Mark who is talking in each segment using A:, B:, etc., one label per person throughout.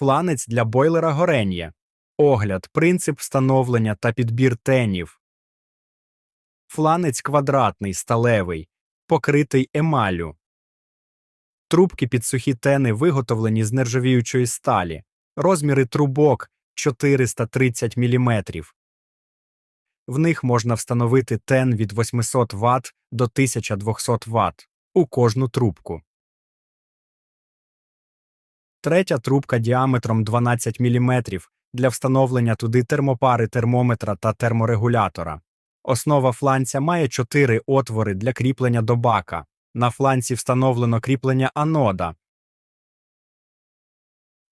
A: фланець для бойлера горення, огляд, принцип встановлення та підбір тенів. Фланець квадратний, сталевий, покритий емалю. Трубки під сухі тени виготовлені з нержавіючої сталі. Розміри трубок 430 мм. В них можна встановити тен від 800 Вт до 1200 Вт у кожну трубку. Третя трубка діаметром 12 мм для встановлення туди термопари термометра та терморегулятора. Основа фланця має чотири отвори для кріплення до бака. На фланці встановлено кріплення анода.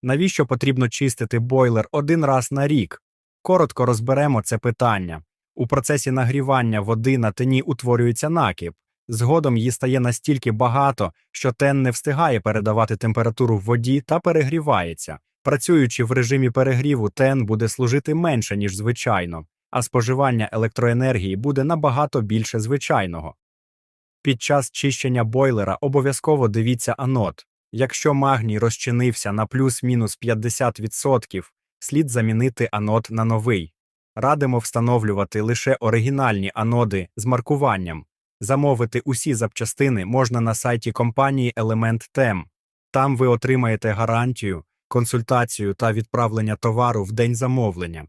A: Навіщо потрібно чистити бойлер один раз на рік? Коротко розберемо це питання. У процесі нагрівання води на тені утворюється накип. Згодом її стає настільки багато, що тен не встигає передавати температуру в воді та перегрівається. Працюючи в режимі перегріву, тен буде служити менше, ніж звичайно, а споживання електроенергії буде набагато більше звичайного. Під час чищення бойлера обов'язково дивіться анод. Якщо магній розчинився на плюс-мінус 50%, слід замінити анод на новий. Радимо встановлювати лише оригінальні аноди з маркуванням. Замовити усі запчастини можна на сайті компанії Element Tem. Там ви отримаєте гарантію, консультацію та відправлення товару в день замовлення.